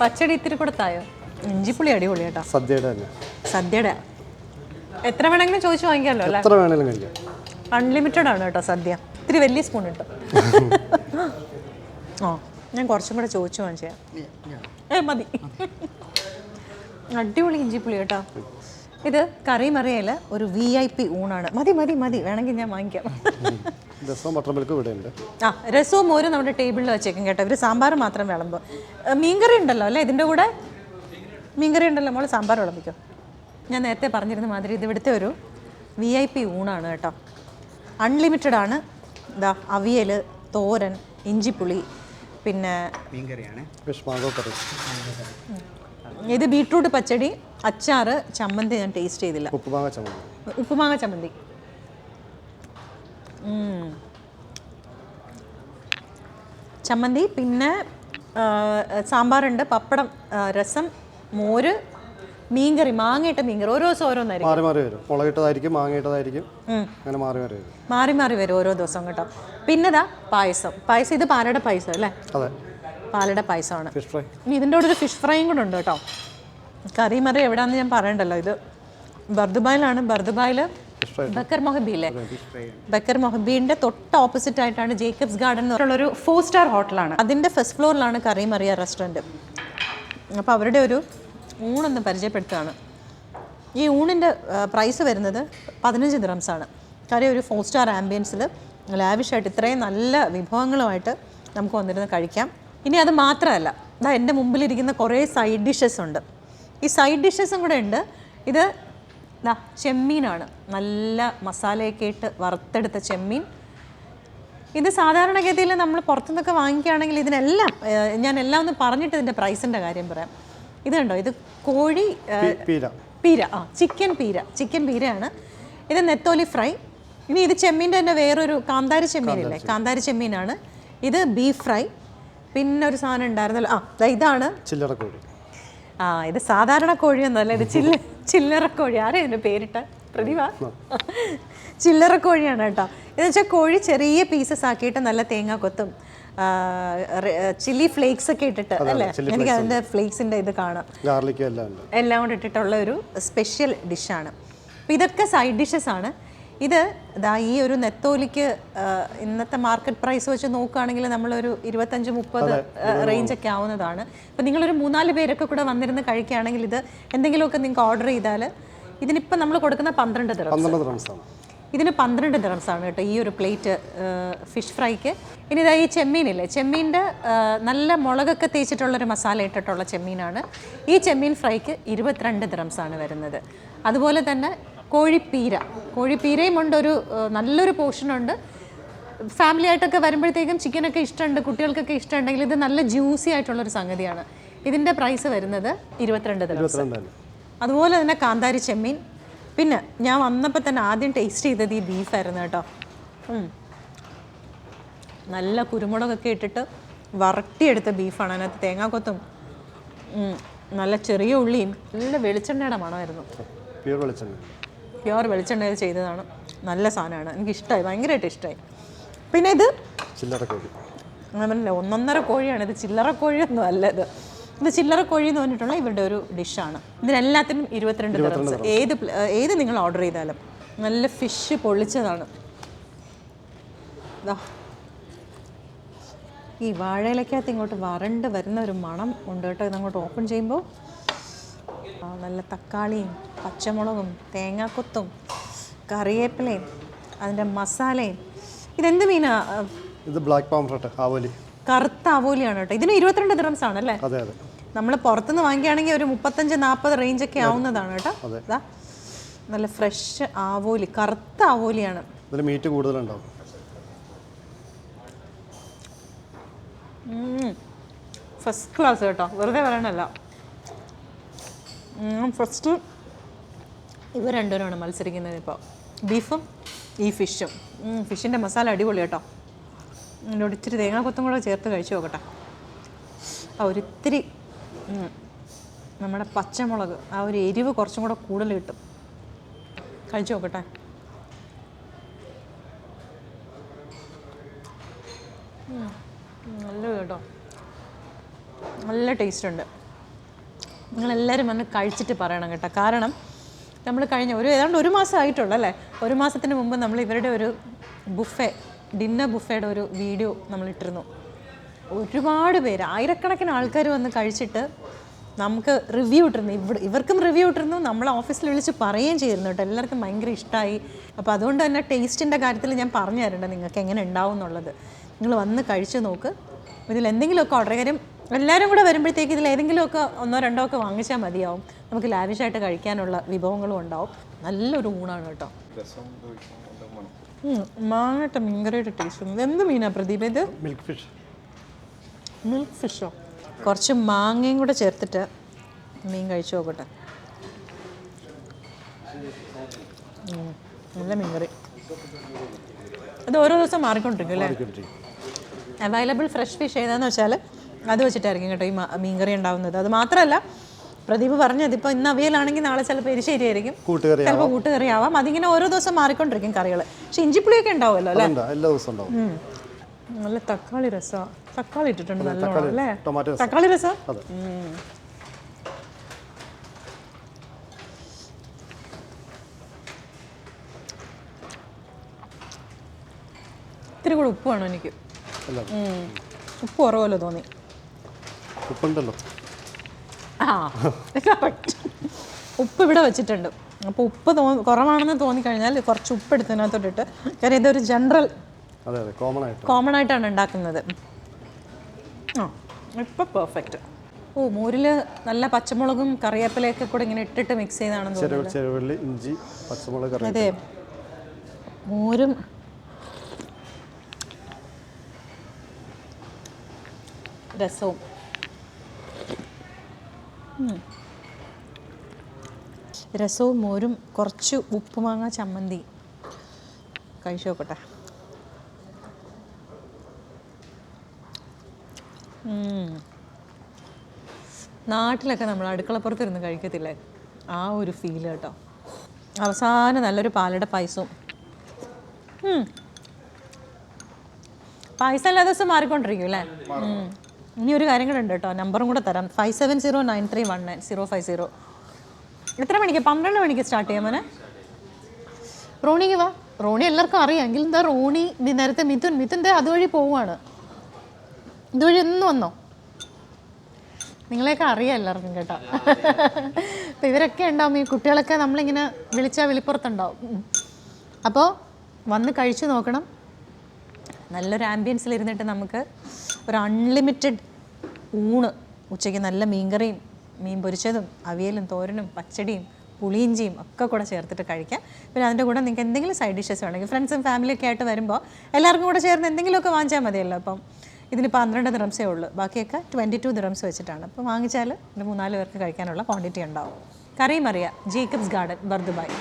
പച്ചടി ഇത്തിരി കൂടെ തായോ? ഇഞ്ചിപ്പുളി അടിപൊളി കേട്ടോ. സദ്യയുടെ തന്നെ. സദ്യയുടെ? എത്ര വേണമെങ്കിലും ചോദിച്ചു വാങ്ങിക്കാമല്ലോ അല്ലേ? എത്ര വേണേലും കഴിക്കാം. അൺലിമിറ്റഡ് ആണ് കേട്ടോ സദ്യ. ഇത്തിരി വലിയ സ്പൂൺ ഇട്ടു. ആ ഞാൻ കുറച്ചും കൂടെ ചോദിച്ചു വാങ്ങിച്ചാ. ഏ മതി. അടിപൊളി ഇഞ്ചിപ്പുളി കേട്ടോ. ഇത് കറി മറിയല്ല ഒരു വി ഐ പി ഊണാണ്. മതി മതി മതി. വേണമെങ്കിൽ ഞാൻ വാങ്ങിക്കാം. രസവും ബട്ടർ മിൽക്കും ഇവിടെ ഉണ്ട് ആ രസവും മോരും നമ്മുടെ ടേബിളിൽ വെച്ചേക്കും കേട്ടോ. ഇവർ സാമ്പാർ മാത്രം വിളമ്പും. മീൻകറി ഉണ്ടല്ലോ അല്ലേ ഇതിന്റെ കൂടെ? മീൻകറി ഉണ്ടല്ലോ. മോൾ സാമ്പാർ വിളമ്പിക്കോ. ഞാൻ നേരത്തെ പറഞ്ഞിരുന്ന മാതിരി ഇത് ഇവിടുത്തെ ഒരു വി ഐ പി ഊണാണ് കേട്ടോ. അൺലിമിറ്റഡ് ആണ്. ഇതാ അവിയൽ തോരൻ ഇഞ്ചിപ്പുളി പിന്നെ മീൻകറിയാണ്. ഫിഷ് മാംഗോ കറി ഇത് ബീട്രൂട്ട് പച്ചടി അച്ചാറ് ചമ്മന്തി ഞാൻ ടേസ്റ്റ് ചെയ്തില്ല. ഉപ്പുമാങ്ങ ചമ്മന്തി. ഉപ്പുമാങ്ങ ചമ്മന്തി. ഉം. ചമ്മന്തി പിന്നെ സാമ്പാറുണ്ട് പപ്പടം രസം മോര് മീൻകറി മാങ്ങയിട്ട മീൻകറി. ഓരോ ദിവസം ഓരോന്നായിരിക്കും. മാറി മാറി വരും. മുളകിട്ടതായിരിക്കും മാങ്ങയിട്ടതായിരിക്കും. അങ്ങനെ മാറി മാറി വരും. മാറി മാറി വരും ഓരോ ദിവസം കേട്ടോ. പിന്നെതാ പായസം. പായസം ഇത് പാലട പായസം അല്ലേ? അതെ. പാലട പായസമാണ്. ഫിഷ് ഫ്രൈ ഇനി ഇതിന്റെ കൂടെ ഒരു ഫിഷ് ഫ്രൈയും കൂടെ ഉണ്ട് കേട്ടോ. കറി മറി എവിടെയാണെന്ന് ഞാൻ പറയണ്ടല്ലോ. ഇത് ബർദുബായിലാണ്. ബർദുബായിൽ ബക്കർ മൊഹബിയിലെ ബക്കർ മൊഹബീന്റെ തൊട്ട് ഓപ്പോസിറ്റ് ആയിട്ടാണ് ജേക്കബ്സ് ഗാർഡൻ എന്ന് പറഞ്ഞുള്ള ഒരു ഫോർ സ്റ്റാർ ഹോട്ടലാണ്. അതിന്റെ ഫസ്റ്റ് ഫ്ലോറിലാണ് കറി മറിയ റെസ്റ്റോറന്റ് അപ്പോൾ അവരുടെ ഒരു ഊണൊന്ന് പരിചയപ്പെടുത്തുകയാണ്. ഈ ഊണിന്റെ പ്രൈസ് വരുന്നത് പതിനഞ്ച് ആണ്. കാര്യം ഒരു ഫോർ സ്റ്റാർ ആംബിയൻസിൽ ലാവിഷായിട്ട് ഇത്രയും നല്ല വിഭവങ്ങളുമായിട്ട് നമുക്ക് വന്നിരുന്ന് കഴിക്കാം. ഇനി അത് മാത്രമല്ല ഇതാ എന്റെ മുമ്പിലിരിക്കുന്ന കുറേ സൈഡ് ഡിഷസ് ഉണ്ട്. ഈ സൈഡ് ഡിഷസും കൂടെ ഉണ്ട്. ഇത് ദാ ചെമ്മീനാണ്. നല്ല മസാലയൊക്കെ ഇട്ട് വറുത്തെടുത്ത ചെമ്മീൻ. ഇത് സാധാരണഗതിയിൽ നമ്മൾ പുറത്തുനിന്നൊക്കെ വാങ്ങിക്കുകയാണെങ്കിൽ ഇതിനെല്ലാം ഞാൻ എല്ലാം ഒന്ന് പറഞ്ഞിട്ട് ഇതിന്റെ പ്രൈസിന്റെ കാര്യം പറയാം. ഇത് കണ്ടോ? ഇത് കോഴി പീര. പീര. ആ ചിക്കൻ പീര. ചിക്കൻ പീരയാണ്. ഇത് നെത്തോലി ഫ്രൈ. ഇനി ഇത് ചെമ്മീന്റെ തന്നെ വേറൊരു കാന്താരി ചെമ്മീനില്ലേ? കാന്താരി ചെമ്മീനാണ്. ഇത് ബീഫ് ഫ്രൈ. പിന്നെ ഒരു സാധനം ഉണ്ടായിരുന്നല്ലോ. ആ ഇതാണ്. ചില്ലറ കോഴി. ആ ഇത് സാധാരണ കോഴിയൊന്നുമല്ല ഇത് ചില്ല ചില്ലറ കോഴി. ആരാ ഇതിന്റെ പേരിട്ട? പ്രതിഭ? ചില്ലറ കോഴിയാണ് കേട്ടോ. എന്ന് വെച്ചാൽ കോഴി ചെറിയ പീസസ് ആക്കിയിട്ട് നല്ല തേങ്ങ കൊത്തും ചില്ലി ഫ്ലേക്സ് ഒക്കെ ഇട്ടിട്ട് അല്ലേ? എനിക്ക് അതിന്റെ ഫ്ലേക്സിന്റെ ഇത് കാണാം. ഗാർലിക് എല്ലാം എല്ലാം കൂടെ ഇട്ടിട്ടുള്ള ഒരു സ്പെഷ്യൽ ഡിഷാണ് അപ്പോൾ ഇതൊക്കെ സൈഡ് ഡിഷസ് ആണ്. ഇത് ഇതാ ഈ ഒരു നെത്തോലിക്ക് ഇന്നത്തെ മാർക്കറ്റ് പ്രൈസ് വെച്ച് നോക്കുകയാണെങ്കിൽ നമ്മളൊരു ഇരുപത്തഞ്ച് മുപ്പത് റേഞ്ചൊക്കെ ആവുന്നതാണ്. അപ്പം നിങ്ങളൊരു മൂന്നാൽ പേരൊക്കെ കൂടെ വന്നിരുന്ന് കഴിക്കുകയാണെങ്കിൽ ഇത് എന്തെങ്കിലുമൊക്കെ നിങ്ങൾക്ക് ഓർഡർ ചെയ്താൽ ഇതിനിപ്പോൾ നമ്മൾ കൊടുക്കുന്ന പന്ത്രണ്ട് ദിവസം ഇതിന് പന്ത്രണ്ട് ദിവസമാണ് കേട്ടോ ഈ ഒരു പ്ലേറ്റ് ഫിഷ് ഫ്രൈക്ക് ഇനി ഇതാ ഈ ചെമ്മീനില്ലേ? ചെമ്മീന്റെ നല്ല മുളകൊക്കെ തേച്ചിട്ടുള്ളൊരു മസാല ഇട്ടിട്ടുള്ള ചെമ്മീനാണ്. ഈ ചെമ്മീൻ ഫ്രൈക്ക് ഇരുപത്തിരണ്ട് ദിറംസാണ് വരുന്നത്. അതുപോലെ തന്നെ കോഴിപ്പീര. കോഴിപ്പീരയും ഉണ്ട് ഒരു നല്ലൊരു പോർഷനുണ്ട് ഫാമിലി ആയിട്ടൊക്കെ വരുമ്പോഴത്തേക്കും ചിക്കനൊക്കെ ഇഷ്ടമുണ്ട് കുട്ടികൾക്കൊക്കെ ഇഷ്ടമുണ്ടെങ്കിൽ ഇത് നല്ല ജ്യൂസി ആയിട്ടുള്ളൊരു സംഗതിയാണ്. ഇതിന്റെ പ്രൈസ് വരുന്നത് ഇരുപത്തിരണ്ട് അതുപോലെ തന്നെ കാന്താരി ചെമ്മീൻ. പിന്നെ ഞാൻ വന്നപ്പോൾ തന്നെ ആദ്യം ടേസ്റ്റ് ചെയ്തത് ഈ ബീഫായിരുന്നു കേട്ടോ. നല്ല കുരുമുളകൊക്കെ ഇട്ടിട്ട് വറട്ടിയെടുത്ത ബീഫാണ് അതിനകത്ത് തേങ്ങാക്കൊത്തും നല്ല ചെറിയ ഉള്ളിയും നല്ല വെളിച്ചെണ്ണയുടെ മണമായിരുന്നു. പ്യൂർ വെളിച്ചെണ്ണ. പ്യുവർ വെളിച്ചെണ്ണയിൽ ചെയ്തതാണ്. നല്ല സാധനമാണ്. എനിക്ക് ഇഷ്ടമായി ഭയങ്കരമായിട്ട് ഇഷ്ടമായി പിന്നെ ഇത് ചില്ലറ കോഴി ഞാൻ ഒന്നൊന്നര കോഴിയാണ്. ഇത് ചില്ലറ കോഴിയൊന്നും അല്ല ഇത്. ഇത് ചില്ലറ കോഴി എന്ന് പറഞ്ഞിട്ടുള്ള ഇവരുടെ ഒരു ഡിഷാണ്. ഇതിനെല്ലാത്തിനും ഇരുപത്തിരണ്ട് ദിറംസ് ഏത് ഏത് നിങ്ങൾ ഓർഡർ ചെയ്താലും. നല്ല ഫിഷ് പൊള്ളിച്ചതാണ്. ഈ വാഴയിലക്കകത്ത് ഇങ്ങോട്ട് വരണ്ട് വരുന്ന ഒരു മണം ഉണ്ട് കേട്ടോ. ഇതങ്ങോട്ട് ഓപ്പൺ ചെയ്യുമ്പോൾ. നല്ല തക്കാളിയും പച്ചമുളകും തേങ്ങാക്കൊത്തും കറിവേപ്പിലയും അതിന്റെ മസാലയും. ഇതെന്ത് മീനാ? ഇത് ബ്ലാക്ക് പാംഫ്രട്ട് ആവോലി കറുത്ത അവോലിയാണ് കേട്ടോ. ഇതിന് ഇരുപത്തിരണ്ട് ദിറംസ് ആണല്ലേ അതെ അതെ. നമ്മൾ പുറത്തുനിന്ന് വാങ്ങിക്കുകയാണെങ്കിൽ ഒരു മുപ്പത്തഞ്ച് നാൽപ്പത് റേഞ്ച് ഒക്കെ ആവുന്നതാണ് കേട്ടോ. അതാ. നല്ല ഫ്രഷ് ആവോലി കറുത്ത ആവോലിയാണ് ഇതിൽ മീറ്റ് കൂടുതലുണ്ടാവും. ഫസ്റ്റ് ക്ലാസ് കേട്ടോ. വെറുതെ പറയണല്ല ഫസ്റ്റ് ഇവ രണ്ടുപേരാണ് മത്സരിക്കുന്നത് ഇപ്പോൾ ബീഫും ഈ ഫിഷും. ഫിഷിന്റെ മസാല അടിപൊളി കേട്ടോ. എന്നോട് ഇച്ചിരി തേങ്ങാക്കൊത്തും കൂടെ ചേർത്ത് കഴിച്ചു നോക്കട്ടെ. ആ ഒരിത്തിരി നമ്മുടെ പച്ചമുളക് ആ ഒരു എരിവ് കുറച്ചും കൂടെ കൂടുതൽ കിട്ടും. കഴിച്ചു നോക്കട്ടെ. നല്ല കേട്ടോ. നല്ല ടേസ്റ്റ് ഉണ്ട്. നിങ്ങളെല്ലാവരും വന്ന് കഴിച്ചിട്ട് പറയണം കേട്ടോ. കാരണം നമ്മൾ കഴിഞ്ഞ ഒരു ഏതാണ്ട് ഒരു മാസം ആയിട്ടുള്ളൂ അല്ലേ? ഒരു മാസത്തിന് മുമ്പ് നമ്മൾ ഇവരുടെ ഒരു ബുഫേ ഡിന്നർ ബുഫേയുടെ ഒരു വീഡിയോ നമ്മൾ ഇട്ടിരുന്നു. ഒരുപാട് പേര് ആയിരക്കണക്കിന് ആൾക്കാർ വന്ന് കഴിച്ചിട്ട് നമുക്ക് റിവ്യൂ ഇട്ടിരുന്നു. ഇവിടെ ഇവർക്കും റിവ്യൂ ഇട്ടിരുന്നു. നമ്മൾ ഓഫീസിൽ വിളിച്ച് പറയുകയും ചെയ്തിരുന്നു കേട്ടോ. എല്ലാവർക്കും ഭയങ്കര ഇഷ്ടമായി അപ്പോൾ അതുകൊണ്ട് തന്നെ ടേസ്റ്റിന്റെ കാര്യത്തിൽ ഞാൻ പറഞ്ഞു തരണ്ട നിങ്ങൾക്ക് എങ്ങനെ ഉണ്ടാവും എന്നുള്ളത് നിങ്ങൾ വന്ന് കഴിച്ച് നോക്ക്. ഇതിൽ എന്തെങ്കിലുമൊക്കെ ഓർഡർ കാര്യം എല്ലാവരും കൂടെ വരുമ്പോഴത്തേക്ക് ഇതിൽ ഏതെങ്കിലുമൊക്കെ ഒന്നോ രണ്ടോ ഒക്കെ വാങ്ങിച്ചാൽ മതിയാവും. നമുക്ക് ലാവിഷായിട്ട് കഴിക്കാനുള്ള വിഭവങ്ങളും ഉണ്ടാവും. നല്ലൊരു ഊണാണ് കേട്ടോ. മാങ്ങട്ട മീൻകറിയുടെ ടേസ്റ്റ് എന്ത് മീനാ പ്രദീപ് ഇത്? മിൽക്ക് ഫിഷ് മിൽക്ക് ഫിഷോ കുറച്ച് മാങ്ങയും കൂടെ ചേർത്തിട്ട് മീൻ കഴിച്ചു നോക്കട്ടെ. നല്ല മീൻകറി ഇത് ഓരോ ദിവസം മാറിക്കൊണ്ടിരിക്കും അല്ലേ? അവൈലബിൾ ഫ്രഷ് ഫിഷ് ഏതാന്ന് വെച്ചാൽ അത് വെച്ചിട്ടായിരിക്കും കേട്ടോ ഈ മീൻകറി ഉണ്ടാവുന്നത്. അത് മാത്രമല്ല പ്രദീപ് പറഞ്ഞത് ഇപ്പോൾ ഇന്ന് അവിയലാണെങ്കിൽ നാളെ ചിലപ്പോൾ കൂട്ടുകറി ചിലപ്പോൾ കൂട്ടുകറി ആവാം അതിങ്ങനെ ഓരോ ദിവസം മാറിക്കൊണ്ടിരിക്കും കറികൾ പക്ഷെ ഇഞ്ചിപ്പുളിയൊക്കെ ഉണ്ടാവുമല്ലോ അല്ലേ? എല്ലാ ദിവസവും നല്ല തക്കാളി രസം. തക്കാളി ഇട്ടിട്ടുണ്ട് നല്ലോണം അല്ലേ. തക്കാളി രസം. ഇത്തിരി കൂടെ ഉപ്പ് വേണം എനിക്ക്. ഉപ്പ് കുറവല്ലോ തോന്നി. ഉപ്പുണ്ടല്ലോ. ആ. ഉപ്പ് ഇവിടെ വെച്ചിട്ടുണ്ട്. അപ്പോൾ ഉപ്പ് കുറവാണെന്ന് തോന്നി കഴിഞ്ഞാൽ കുറച്ച് ഉപ്പ് എടുത്തതിനകത്തോട്ടിട്ട്. കാര്യം ഇതൊരു ജനറൽ അതെ അതെ കോമൺ ആയിട്ട് കോമൺ ആയിട്ടാണ് ഉണ്ടാക്കുന്നത്. ആ ഇപ്പം പെർഫെക്റ്റ് ഓ മോരിൽ നല്ല പച്ചമുളകും കറിവേപ്പിലയൊക്കെ കൂടെ ഇങ്ങനെ ഇട്ടിട്ട് മിക്സ് ചെയ്താണെന്ന് തോന്നുന്നു ഇഞ്ചി പച്ചമുളക് അതെ. മോരും രസവും. രസവും മോരും കുറച്ച് ഉപ്പുമാങ്ങ ചമ്മന്തി. കഴിച്ചു നോക്കട്ടെ. നാട്ടിലൊക്കെ നമ്മൾ അടുക്കളപ്പുറത്ത് ഇരുന്ന് കഴിക്കത്തില്ലേ? ആ ഒരു ഫീൽ കേട്ടോ. അവസാനം നല്ലൊരു പാലട പായസവും. പായസം എല്ലാ ദിവസവും മാറിക്കൊണ്ടിരിക്കും അല്ലേ. ഇനി ഒരു കാര്യം കൂടെ ഉണ്ട് കേട്ടോ. നമ്പറും കൂടെ തരാം. Five seven zero nine three one nine zero five zero എത്ര മണിക്ക്? പന്ത്രണ്ട് മണിക്ക് സ്റ്റാർട്ട് ചെയ്യാം മോനെ. റോണിക്ക് വാ. റോണി എല്ലാവർക്കും അറിയാം. എങ്കിലും എന്താ റോണി നേരത്തെ മിഥുൻ മിഥുൻ ദേ അതുവഴി പോവാണ് ഇതുവഴി ഒന്ന് വന്നോ? നിങ്ങളെയൊക്കെ അറിയാം എല്ലാവർക്കും കേട്ടോ. അപ്പോൾ ഇവരൊക്കെ ഉണ്ടാവും. ഈ കുട്ടികളൊക്കെ നമ്മളിങ്ങനെ വിളിച്ചാൽ വിളിപ്പുറത്തുണ്ടാവും. അപ്പോൾ വന്ന് കഴിച്ചു നോക്കണം. നല്ലൊരു ആംബിയൻസിൽ ഇരുന്നിട്ട് നമുക്ക് ഒരു അൺലിമിറ്റഡ് ഊണ്. ഉച്ചയ്ക്ക് നല്ല മീൻകറിയും മീൻ പൊരിച്ചതും അവിയലും തോരനും പച്ചടിയും പുളിയിഞ്ചിയും ഒക്കെ കൂടെ ചേർത്തിട്ട് കഴിക്കാം. പിന്നെ അതിന്റെ കൂടെ നിങ്ങൾക്ക് എന്തെങ്കിലും സൈഡ് ഡിഷസ് വേണമെങ്കിൽ ഫ്രണ്ട്സും ഫാമിലിയൊക്കെ ആയിട്ട് വരുമ്പോൾ എല്ലാവർക്കും കൂടെ ചേർന്ന് എന്തെങ്കിലുമൊക്കെ വാങ്ങിച്ചാൽ മതിയല്ലോ. അപ്പം ഇതിന് പന്ത്രണ്ട് ദിറംസേ ഉള്ളൂ. ബാക്കിയൊക്കെ ട്വന്റി ടു ദിറംസ് വെച്ചിട്ടാണ്. അപ്പോൾ വാങ്ങിച്ചാൽ ഒരു മൂന്നാൽ പേർക്ക് കഴിക്കാനുള്ള ക്വാണ്ടിറ്റി ഉണ്ടാവും. കറിയും അറിയാം. Jacobs garden Bur Dubai